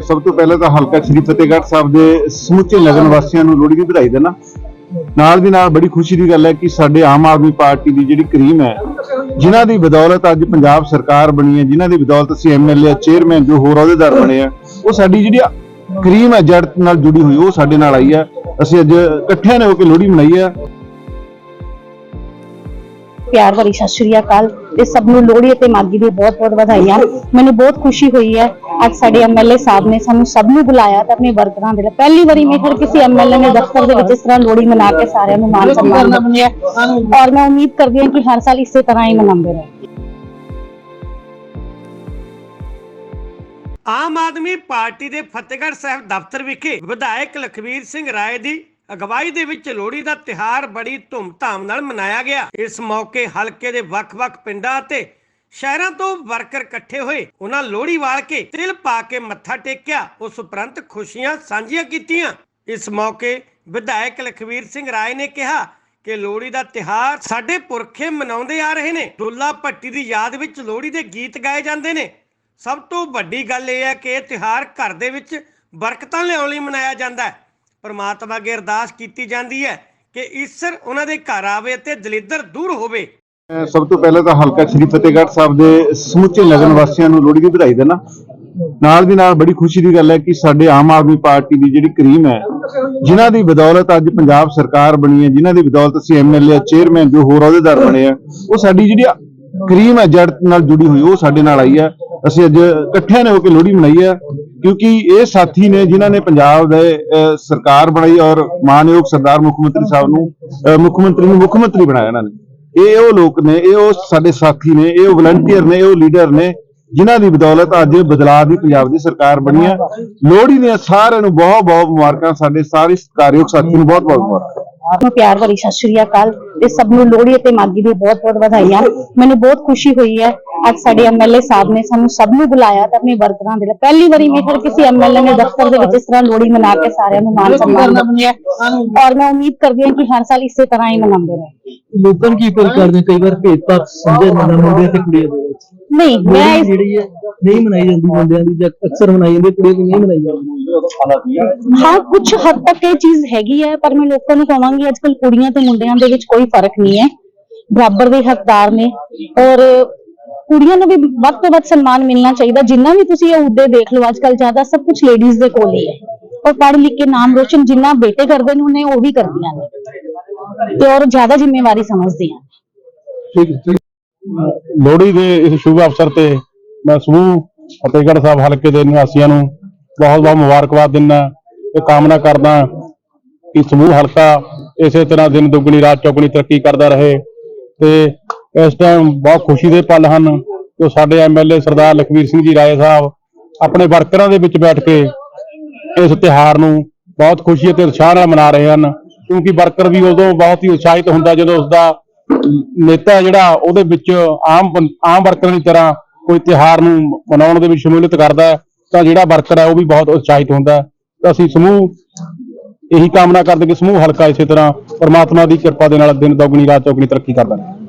ਸਭ ਤੋਂ ਪਹਿਲਾਂ ਤਾਂ ਹਲਕਾ ਸ਼੍ਰੀ ਫਤਿਹਗੜ੍ਹ ਸਾਹਿਬ ਦੇ ਸਮੁੱਚੇ ਨਗਰ ਵਾਸੀਆਂ ਨੂੰ ਲੋਹੜੀ ਦੀ ਵਧਾਈ ਦੇਣਾ। ਨਾਲ ਦੀ ਨਾਲ ਬੜੀ ਖੁਸ਼ੀ ਦੀ ਗੱਲ ਹੈ ਕਿ ਸਾਡੇ ਆਮ ਆਦਮੀ ਪਾਰਟੀ ਦੀ ਜਿਹੜੀ ਕਰੀਮ ਹੈ, ਜਿਨ੍ਹਾਂ ਦੀ ਬਦੌਲਤ ਅੱਜ ਪੰਜਾਬ ਸਰਕਾਰ ਬਣੀ ਹੈ, ਜਿਨ੍ਹਾਂ ਦੀ ਬਦੌਲਤ ਅਸੀਂ ਐਮਐਲਏ ਚੇਅਰਮੈਨ ਜੋ ਹੋਰ ਅਹੁਦੇਦਾਰ ਬਣੇ ਆ, ਉਹ ਸਾਡੀ ਜਿਹੜੀ ਕਰੀਮ ਹੈ, ਜੜ ਨਾਲ ਜੁੜੀ ਹੋਈ, ਉਹ ਸਾਡੇ ਨਾਲ ਆਈ ਹੈ। ਅਸੀਂ ਅੱਜ ਇਕੱਠਿਆਂ ਨੇ ਹੋ ਕੇ ਲੋਹੜੀ ਮਨਾਈ ਹੈ। ਪਿਆਰ ਭਰੀ ਸਤਿ ਸ਼੍ਰੀ ਅਕਾਲ। ਤੇ ਸਭ ਨੂੰ ਲੋਹੜੀ ਅਤੇ ਮਾਘੀ ਦੀ ਬਹੁਤ-ਬਹੁਤ ਵਧਾਈਆਂ। ਮੈਨੂੰ ਬਹੁਤ ਖੁਸ਼ੀ ਹੋਈ ਹੈ ਅੱਜ ਸਾਡੇ ਐਮਐਲਏ ਸਾਹਿਬ ਨੇ ਸਾਨੂੰ ਸਭ ਨੂੰ ਬੁਲਾਇਆ ਤੇ ਆਪਣੇ ਵਰਕਰਾਂ ਦੇ ਲਈ। ਪਹਿਲੀ ਵਾਰੀ ਮੈਂ ਹਰ ਕਿਸੇ ਐਮਐਲਏ ਨੇ ਦਫ਼ਤਰ ਦੇ ਵਿੱਚ ਇਸ ਤਰ੍ਹਾਂ ਲੋਹੜੀ ਮਨਾ ਕੇ ਸਾਰਿਆਂ ਨੂੰ ਮਾਨ ਸਨਮਾਨ ਦਿੱਤਾ ਔਰ ਮੈਂ ਉਮੀਦ ਕਰਦੀ ਹਾਂ ਕਿ ਹਰ ਸਾਲ ਇਸੇ ਤਰ੍ਹਾਂ ਹੀ ਮਨਾਉਂਦੇ ਰਹੋ। ਆਮ ਆਦਮੀ ਪਾਰਟੀ ਦੇ ਫਤਿਹਗੜ੍ਹ ਸਾਹਿਬ ਦਫ਼ਤਰ ਵਿਖੇ ਵਿਧਾਇਕ ਲਖਵੀਰ ਸਿੰਘ ਰਾਏ ਦੀ ਅਗਵਾਈ ਦੇ ਵਿੱਚ ਲੋਹੜੀ ਦਾ ਤਿਹਾਰ ਬੜੀ ਧੂਮਧਾਮ ਨਾਲ ਮਨਾਇਆ ਗਿਆ। ਇਸ ਮੌਕੇ ਹਲਕੇ ਦੇ ਵੱਖ-ਵੱਖ ਪਿੰਡਾਂ ਅਤੇ ਸ਼ਹਿਰਾਂ ਤੋਂ ਵਰਕਰ ਇਕੱਠੇ ਹੋਏ, ਉਹਨਾਂ ਲੋਹੜੀ ਵਾਲ ਕੇ ਤਿਲ ਪਾ ਕੇ ਮੱਥਾ ਟੇਕਿਆ, ਉਸ ਉਪਰੰਤ ਖੁਸ਼ੀਆਂ ਸਾਂਝੀਆਂ ਕੀਤੀਆਂ। ਇਸ ਮੌਕੇ ਵਿਧਾਇਕ ਲਖਵੀਰ ਸਿੰਘ ਰਾਏ ਨੇ ਕਿਹਾ ਕਿ ਲੋਹੜੀ ਦਾ ਤਿਹਾਰ ਸਾਡੇ ਪੁਰਖੇ ਮਨਾਉਂਦੇ ਆ ਰਹੇ ਨੇ। ਦੁੱਲਾ ਭੱਟੀ ਦੀ ਯਾਦ ਵਿੱਚ ਲੋਹੜੀ ਦੇ ਗੀਤ ਗਾਏ ਜਾਂਦੇ ਨੇ। ਸਭ ਤੋਂ ਵੱਡੀ ਗੱਲ ਇਹ ਹੈ ਕਿ ਇਹ ਤਿਉਹਾਰ ਘਰ ਦੇ ਵਿੱਚ ਬਰਕਤਾਂ ਲਿਆਉਣ ਲਈ ਮਨਾਇਆ ਜਾਂਦਾ ਹੈ। ਪਰਮਾਤਮਾ ਅੱਗੇ ਅਰਦਾਸ ਕੀਤੀ ਜਾਂਦੀ ਹੈ ਕਿ ਈਸ਼ਰ ਉਹਨਾਂ ਦੇ ਘਰ ਆਵੇ ਤੇ ਦਲਿੱਦਰ ਦੂਰ ਹੋਵੇ। ਸਭ ਤੋਂ ਪਹਿਲਾਂ ਤਾਂ ਹਲਕਾ ਸ਼੍ਰੀ ਫਤਿਹਗੜ੍ਹ ਸਾਹਿਬ ਦੇ ਸਮੁੱਚੇ ਨਗਰ ਵਾਸੀਆਂ ਨੂੰ ਲੋਹੜੀ ਦੀ ਵਧਾਈ ਦੇਣਾ। ਨਾਲ ਦੀ ਨਾਲ ਬੜੀ ਖੁਸ਼ੀ ਦੀ ਗੱਲ ਹੈ ਕਿ ਸਾਡੇ ਆਮ ਆਦਮੀ ਪਾਰਟੀ ਦੀ ਜਿਹੜੀ ਕਰੀਮ ਹੈ ਜਿਨ੍ਹਾਂ ਦੀ ਬਦੌਲਤ ਅੱਜ ਪੰਜਾਬ ਸਰਕਾਰ ਬਣੀ ਹੈ ਜਿਨ੍ਹਾਂ ਦੀ ਬਦੌਲਤ ਅਸੀਂ ਐਮਐਲਏ ਚੇਅਰਮੈਨ ਜੋ ਹੋਰ ਅਹੁਦੇਦਾਰ ਬਣੇ ਆ ਉਹ ਸਾਡੀ ਜਿਹੜੀ ਕਰੀਮ ਹੈ ਜੜ ਨਾਲ ਜੁੜੀ ਹੋਈ ਉਹ ਸਾਡੇ ਨਾਲ ਆਈ ਹੈ। ਅਸੀਂ ਅੱਜ ਇਕੱਠਿਆਂ ਨੇ ਹੋ ਕੇ ਲੋਹੜੀ ਮਨਾਈ ਹੈ ਕਿਉਂਕਿ ਇਹ ਸਾਥੀ ਨੇ ਜਿਨ੍ਹਾਂ ਨੇ ਪੰਜਾਬ ਦੇ ਅਹ, ਸਰਕਾਰ ਬਣਾਈ ਔਰ ਮਾਨਯੋਗ ਸਰਦਾਰ ਮੁੱਖ ਮੰਤਰੀ ਸਾਹਿਬ ਨੂੰ ਮੁੱਖ ਮੰਤਰੀ ਨੂੰ ਮੁੱਖ ਮੰਤਰੀ ਬਣਾਇਆ ਇਹਨਾਂ ਨੇ। ਇਹ ਉਹ ਲੋਕ ਨੇ, ਇਹ ਉਹ ਸਾਡੇ ਸਾਥੀ ਨੇ, ਇਹ ਉਹ ਵਲੰਟੀਅਰ ਨੇ, ਇਹ ਉਹ ਲੀਡਰ ਨੇ, ਜਿਨ੍ਹਾਂ ਦੀ ਬਦੌਲਤ ਅੱਜ ਬਦਲਾਅ ਦੀ ਪੰਜਾਬ ਦੀ ਸਰਕਾਰ ਬਣੀ ਹੈ। ਲੋਹੜੀ ਦੀਆਂ ਸਾਰਿਆਂ ਨੂੰ ਬਹੁਤ ਬਹੁਤ ਮੁਬਾਰਕਾਂ, ਸਾਡੇ ਸਾਰੇ ਸਤਿਕਾਰਯੋਗ ਸਾਥੀ ਨੂੰ ਬਹੁਤ ਬਹੁਤ ਮੁਬਾਰਕਾਂ। ਨੂੰ ਪਿਆਰ ਭਰੀ ਸਤਿ ਸ਼੍ਰੀ ਅਕਾਲ ਤੇ ਸਭ ਨੂੰ ਲੋਹੜੀ ਅਤੇ ਮਾਘੀ ਦੀ ਬਹੁਤ-ਬਹੁਤ ਵਧਾਈਆਂ। ਮੈਨੂੰ ਬਹੁਤ ਖੁਸ਼ੀ ਹੋਈ ਹੈ ਅੱਜ ਸਾਡੇ ਐਮਐਲਏ ਸਾਹਿਬ ਨੇ ਸਾਨੂੰ ਸਭ ਨੂੰ ਬੁਲਾਇਆ ਤੇ ਆਪਣੇ ਵਰਕਰਾਂ ਦੇ ਲਈ। ਪਹਿਲੀ ਵਾਰੀ ਮੈਂ ਹਰ ਕਿਸੇ ਐਮਐਲਏ ਨੇ ਦਫ਼ਤਰ ਦੇ ਵਿੱਚ ਇਸ ਤਰ੍ਹਾਂ ਲੋਹੜੀ ਮਨਾ ਕੇ ਸਾਰਿਆਂ ਨੂੰ ਮਾਨ ਸਨਮਾਨ ਦਿੱਤਾ। ਔਰ ਮੈਂ ਉਮੀਦ ਕਰਦੀ ਹਾਂ ਕਿ ਹਰ ਸਾਲ ਇਸੇ ਤਰ੍ਹਾਂ ਹੀ ਮਨਾਉਂਦੇ ਰਹੋ। ਲੋਕਾਂ ਨੂੰ ਕੀ ਫੀਲ ਕਰਦੇ ਨੇ? ਕਈ ਵਾਰ ਭੇਦਭਾਵ ਸਮਝਿਆ ਜਾਂਦਾ ਮੁੰਡਿਆਂ ਤੇ ਕੁੜੀਆਂ ਦੇ ਵਿੱਚ। ਨਹੀਂ ਮੈਂ ਜਿਹੜੀ ਹੈ ਨਹੀਂ ਮਨਾਈ ਜਾਂਦੀ ਮੁੰਡਿਆਂ ਦੀ ਜਾਂ ਅਕਸਰ ਮਨਾਈ ਜਾਂਦੀ ਕੁੜੀਆਂ ਦੀ ਨਹੀਂ ਮਨਾਈ ਜਾਂਦੀ। ਹਾਂ ਕੁਝ ਹੱਦ ਤੱਕ ਇਹ ਚੀਜ਼ ਹੈਗੀ ਹੈ ਪਰ ਮੈਂ ਲੋਕਾਂ ਨੂੰ ਕਹਾਂਗੀ ਅੱਜ ਕੱਲ ਕੁੜੀਆਂ ਤੇ ਮੁੰਡਿਆਂ ਦੇ ਵਿੱਚ ਕੋਈ ਫ਼ਰਕ ਨਹੀਂ ਹੈ। ਬਰਾਬਰ ਦੇ ਹੱਕਦਾਰ ਨੇ। ਔਰ ਕੁੜੀਆਂ ਨੂੰ ਵੀ ਵੱਧ ਤੋਂ ਵੱਧ ਸਨਮਾਨ ਮਿਲਣਾ ਚਾਹੀਦਾ, ਜਿੰਨਾ ਵੀ ਤੁਸੀਂ ਇਹ ਅਹੁਦੇ ਦੇਖ ਲਓ ਅੱਜ ਕੱਲ ਜ਼ਿਆਦਾ ਸਭ ਕੁਝ ਲੇਡੀਜ਼ ਦੇ ਕੋਲ ਹੀ ਹੈ। ਔਰ ਪੜ੍ਹ ਲਿਖ ਕੇ ਨਾਮ ਰੋਸ਼ਨ ਜਿੰਨਾ ਬੇਟੇ ਕਰਦੇ ਨੇ, ਉਹਨੇ ਉਹ ਵੀ ਕਰਦੀਆਂ ਨੇ। ਤੇ ਔਰ ਜ਼ਿਆਦਾ ਜ਼ਿੰਮੇਵਾਰੀ ਸਮਝਦੀਆਂ ਠੀਕ ਲੋਹੜੀ ਦੇ ਇਸ ਸ਼ੁਭ ਅਵਸਰ ਤੇ ਮੈਂ ਸਮੂਹ ਫਤਿਹਗੜ੍ਹ ਸਾਹਿਬ ਹਲਕੇ ਦੇ ਨਿਵਾਸੀਆਂ ਨੂੰ ਬਹੁਤ ਬਹੁਤ ਮੁਬਾਰਕਬਾਦ ਦਿੰਦਾ ਤੇ ਕਾਮਨਾ ਕਰਦਾ ਕਿ ਸਮੂਹ ਹਲਕਾ ਇਸੇ ਤਰ੍ਹਾਂ ਦਿਨ ਦੁੱਗਣੀ, ਰਾਤ ਚੌਗਣੀ ਤਰੱਕੀ ਕਰਦਾ ਰਹੇ ਤੇ ਇਸ ਟਾਈਮ ਬਹੁਤ ਖੁਸ਼ੀ ਦੇ ਪਲ ਹਨ ਕਿ ਸਾਡੇ ਐਮਐਲਏ ਸਰਦਾਰ ਲਖਵੀਰ ਸਿੰਘ ਜੀ ਰਾਏ ਸਾਹਿਬ ਆਪਣੇ ਵਰਕਰਾਂ ਦੇ ਵਿੱਚ ਬੈਠ ਕੇ ਇਸ ਤਿਹਾਰ ਨੂੰ ਬਹੁਤ ਖੁਸ਼ੀ ਅਤੇ ਉਤਸ਼ਾਹ ਨਾਲ ਮਨਾ ਰਹੇ ਹਨ। ਕਿਉਂਕਿ ਵਰਕਰ ਵੀ ਉਦੋਂ ਬਹੁਤ ਹੀ ਉਤਸ਼ਾਹਿਤ ਹੁੰਦਾ ਜਦੋਂ ਉਸਦਾ ਨੇਤਾ ਜਿਹੜਾ ਉਹਦੇ ਵਿੱਚ ਆਮ ਆਮ ਵਰਕਰਾਂ ਦੀ ਤਰ੍ਹਾਂ ਕੋਈ ਤਿਹਾਰ ਨੂੰ ਮਨਾਉਣ ਦੇ ਵਿੱਚ ਸ਼ਮੂਲੀਅਤ ਕਰਦਾ ਹੈ, ਤਾਂ ਜਿਹੜਾ ਵਰਕਰ ਹੈ ਉਹ ਵੀ ਬਹੁਤ ਉਤਸ਼ਾਹਿਤ ਹੁੰਦਾ ਹੈ। ਅਸੀਂ ਸਮੂਹ ਇਹੀ ਕਾਮਨਾ ਕਰਦੇ ਕਿ ਸਮੂਹ ਹਲਕਾ ਇਸੇ ਤਰ੍ਹਾਂ ਪਰਮਾਤਮਾ ਦੀ ਕਿਰਪਾ ਦੇ ਨਾਲ ਦਿਨ ਦੁਗਣੀ, ਰਾਤ ਚੌਗਣੀ ਤਰੱਕੀ ਕਰਦਾ ਰਹੇ।